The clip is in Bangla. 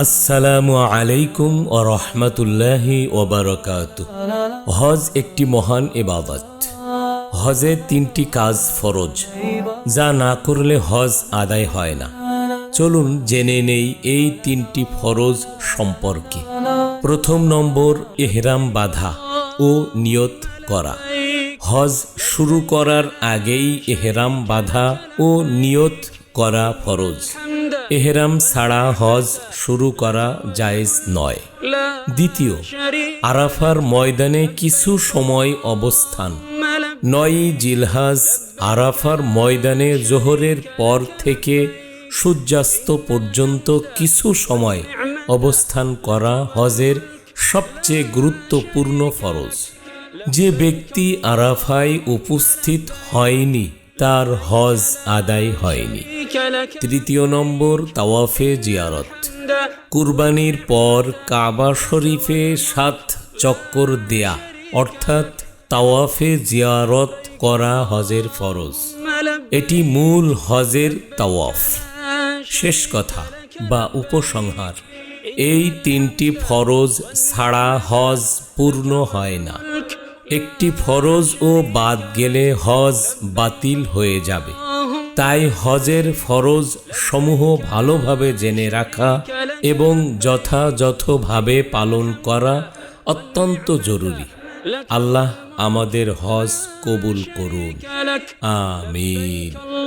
আসসালামু আলাইকুম ও রহমতুল্লাহি ওবরকাত হজ একটি মহান ইবাদত। হজে তিনটি কাজ ফরজ। যা না করলে হজ আদায় হয় না। চলুন জেনে নেই এই তিনটি ফরজ সম্পর্কে। প্রথম নম্বর, এহরাম বাধা ও নিয়ত করা। হজ শুরু করার আগেই এহরাম বাধা ও নিয়ত করা ফরজ। এহরাম ছাড়া হজ শুরু করা জায়েজ নয়। দ্বিতীয়, আরাফার ময়দানে কিছু সময় অবস্থান। নয় জিলহাজ, আরাফার ময়দানে জোহরের পর থেকে সূর্যাস্ত পর্যন্ত কিছু সময় অবস্থান করা হজের সবচেয়ে গুরুত্বপূর্ণ ফরজ। যে ব্যক্তি আরাফায় উপস্থিত হয়নি, তার হজ আদায় হয়নি। তৃতীয় নম্বর, তাওয়াফে জিয়ারত। কুরবানির পর কাবা শরীফে সাত চক্কর দেয়া, অর্থাৎ তাওয়াফে জিয়ারত করা হজের ফরজ। এটি মূল হজের তাওয়াফ। শেষ কথা বা উপসংহার, এই তিনটি ফরজ ছাড়া হজ পূর্ণ হয় না। একটি ফরজ ও বাদ গেলে হজ বাতিল হয়ে যাবে। তাই হজের ফরজ সমূহ ভালোভাবে জেনে রাখা এবং যথাযথভাবে পালন করা অত্যন্ত জরুরি। আল্লাহ আমাদের হজ কবুল করুন। আমিন।